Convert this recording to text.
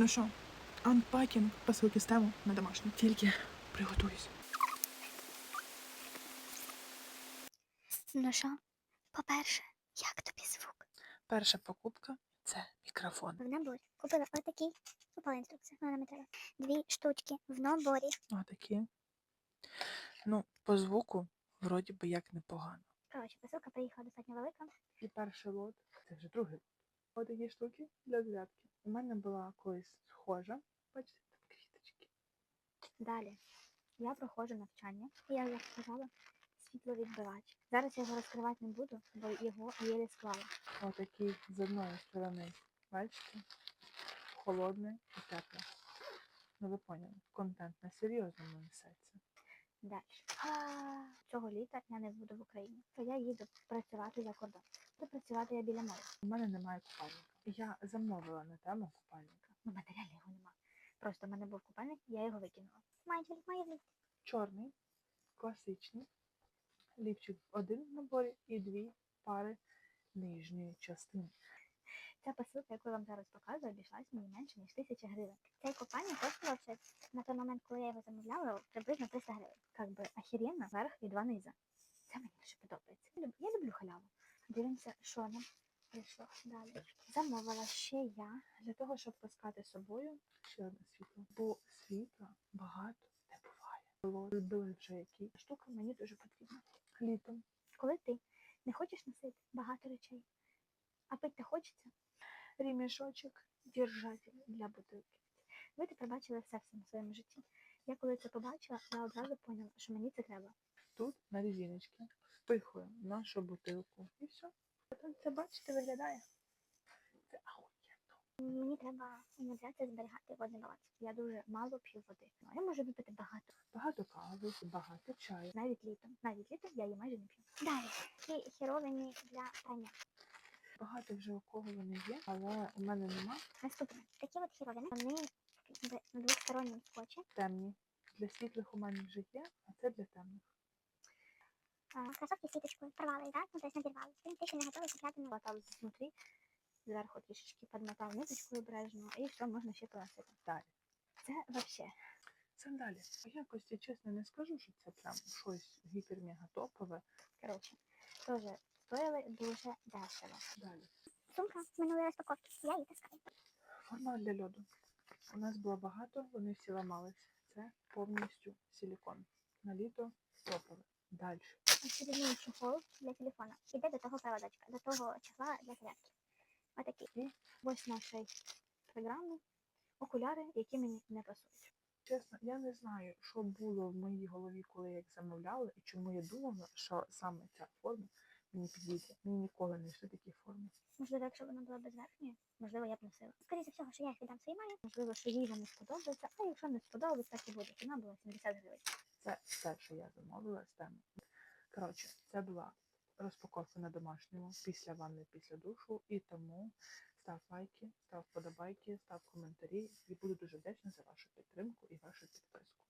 Ну що, анпакінг посилки тему на домашню. Тільки приготуюсь. Ну що, по-перше, як тобі звук? Перша покупка це мікрофон. В наборі купила отакий, попала інструкція, вона нам треба. Дві штучки в наборі. Отакі. Ну, по звуку, вроді би як непогано. Коротше, посилка приїхала достатньо велика. І перший лот, це вже другий Штуки для зарядки. У мене була колись схожа. Бачите, там квіточки. Далі я проходжу навчання, і я як сказала, світловідбивач. Зараз я його розкривати не буду, бо його єлі склала. Отакий з одної сторони. Бачите? Холодне і тепле. Ну ви поняли, контент на серйозному несеться. Далі. А, Цього літа я не буду в Україні, то я їду працювати за кордон. Буду працювати я біля моря. У мене немає купальника. Я замовила на тему купальника. Ну, матеріально його нема. Просто в мене був купальник, я його викинула. Майже має. Чорний, класичний, лівчик один в наборі і дві пари нижньої частини. Ця посилка, яку я вам зараз показую, обійшлась мені менше, ніж 1000 гривень. Цей купальник коштувався на той момент, коли я його замовляла, приблизно 300 гривень. Как би охеренно, верх і два низа. Це мені дуже подобається. Я люб- Я люблю халяву. Дивимося, що нам прийшло далі. Замовила ще я. Для того, щоб таскати з собою ще одне світло. Бо світла багато не буває. Було збили вже які. Штука мені дуже потрібна. Літом. Коли ти не хочеш носити багато речей, а пити хочеться, Ремішочок, держатель для бутилки. ви тепер бачили все в своєму житті. Я коли це побачила, я одразу поняла, що мені це треба. Тут на резиночці впихуємо нашу бутилку. І все. Це бачите, виглядає. Це ахуєнно. Мені треба ініціація зберігати водний баланс. Я дуже мало п'ю води. Ну, я можу випити багато, Багато кави, багато чаю. навіть літом. Навіть літом я її майже не п'ю. Далі ці хіровині для прання. Багато вже у кого вони є, але у мене нема Наступне такі от хіровини. Вони на двосторонньому скотчі. темні. Для світлих у мене вже є, а це для темних. А, кросовки сіточкою порвали, да? Ну, тобто надірвали. Ти ще не готовий купляти нову. Там знутрі зверху трішечки підмотав ниточкою обережно, і все можна ще поносити. Далі. Це вообще. Сандалі. Якось я чесно не скажу, що це прям щось гіпер-мега топове. Коротше, теж стоїли дуже дешево. Далі. Сумка минулої розпаковки. Я її таскаю. Форма для льоду. У нас було багато, вони всі ламались. Це повністю силікон. На літо топове. Далі. Очередний чехол для телефона. Іде до того проводочка, до того чехла для зарядки. Отакий. І? Ось наші програми, окуляри, які мені не пасують. Чесно, я не знаю, що було в моїй голові, коли я їх замовляла, і чому я думала, що саме ця форма мені підійде. Мені ніколи не йшли такі форми. Можливо, якщо вона була без верхньої, можливо, я б носила. Скоріше всього, що я їх віддам своїй мамі, можливо, що їй вони сподобаються, а якщо не сподобається, так і буде. Ціна була 70 гривень. Це все, що я замовила з теми. Коротше, це була розпаковка на домашньому після ванни, після душу. І тому став лайки, став вподобайки, став коментарі. І буду дуже вдячна за вашу підтримку і вашу підписку.